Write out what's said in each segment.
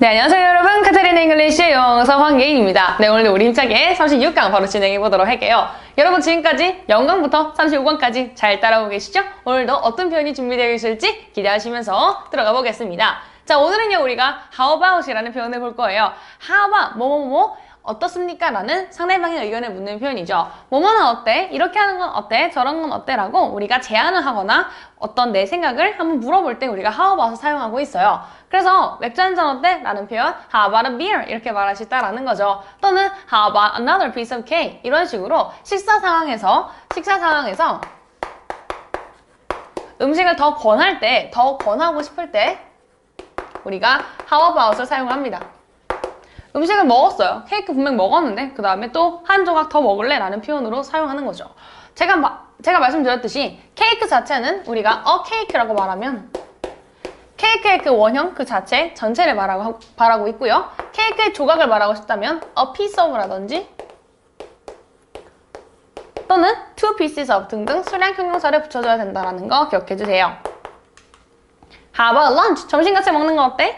네, 안녕하세요 여러분. 카타리나 잉글리시의 영어서 황예인입니다. 네, 오늘도 우리 힘차게 36강 바로 진행해 보도록 할게요. 여러분 지금까지 0강부터 35강까지 잘 따라오고 계시죠? 오늘도 어떤 표현이 준비되어 있을지 기대하시면서 들어가 보겠습니다. 자, 오늘은요 우리가 how about이라는 표현을 볼 거예요. how about 뭐뭐뭐 어떻습니까? 라는 상대방의 의견을 묻는 표현이죠. 뭐뭐는 어때? 이렇게 하는 건 어때? 저런 건 어때? 라고 우리가 제안을 하거나 어떤 내 생각을 한번 물어볼 때 우리가 how about을 사용하고 있어요. 그래서 맥주 한 잔 어때? 라는 표현 how about a beer? 이렇게 말할 수 있다라는 거죠. 또는 how about another piece of cake? 이런 식으로 식사 상황에서 식사 상황에서 음식을 더 권할 때, 더 권하고 싶을 때 우리가 how about을 사용합니다. 음식을 먹었어요. 케이크 분명 먹었는데 그 다음에 또 한 조각 더 먹을래? 라는 표현으로 사용하는 거죠. 제가, 마, 제가 말씀드렸듯이 케이크 자체는 우리가 a cake라고 말하면 케이크의 그 원형 그 자체 전체를 말하고, 말하고 있고요. 케이크의 조각을 말하고 싶다면 a piece of라든지 또는 two pieces of 등등 수량 형용사를 붙여줘야 된다는 거 기억해 주세요. How about lunch? 점심 같이 먹는 거 어때?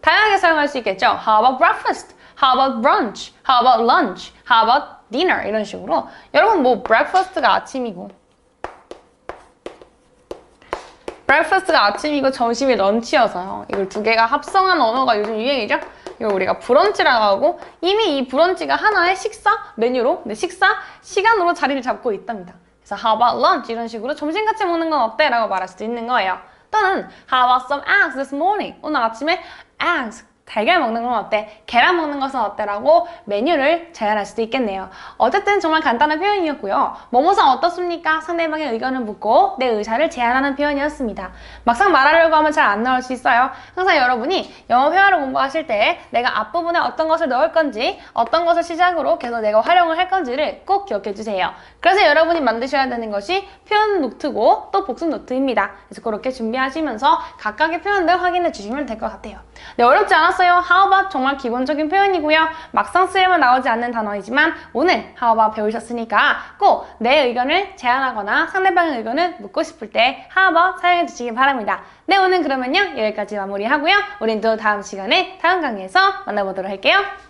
다양하게 사용할 수 있겠죠. How about breakfast? How about brunch? How about lunch? How about dinner? 이런 식으로 여러분 뭐 breakfast가 아침이고 breakfast가 아침이고 점심이 런치여서요. 이걸 두 개가 합성한 언어가 요즘 유행이죠. 이걸 우리가 브런치라고 하고 이미 이 브런치가 하나의 식사 메뉴로 네, 식사 시간으로 자리를 잡고 있답니다. 그래서 how about lunch 이런 식으로 점심 같이 먹는 건 어때? 라고 말할 수도 있는 거예요. 또는 How about some eggs this morning? 오늘 아침에 eggs 달걀 먹는 건 어때? 계란 먹는 것은 어때? 라고 메뉴를 제안할 수도 있겠네요. 어쨌든 정말 간단한 표현이었고요. 뭐뭐상 어떻습니까? 상대방의 의견을 묻고 내 의사를 제안하는 표현이었습니다. 막상 말하려고 하면 잘 안 나올 수 있어요. 항상 여러분이 영어 회화를 공부하실 때 내가 앞부분에 어떤 것을 넣을 건지 어떤 것을 시작으로 계속 내가 활용을 할 건지를 꼭 기억해 주세요. 그래서 여러분이 만드셔야 되는 것이 표현 노트고 또 복습 노트입니다. 그래서 그렇게 준비하시면서 각각의 표현들 확인해 주시면 될 것 같아요. 네, 어렵지 않았어요. How about 정말 기본적인 표현이고요. 막상 쓰려면 나오지 않는 단어이지만 오늘 How about 배우셨으니까 꼭 내 의견을 제안하거나 상대방의 의견을 묻고 싶을 때 How about 사용해 주시기 바랍니다. 네, 오늘 그러면요. 여기까지 마무리하고요. 우린 또 다음 시간에 다음 강의에서 만나보도록 할게요.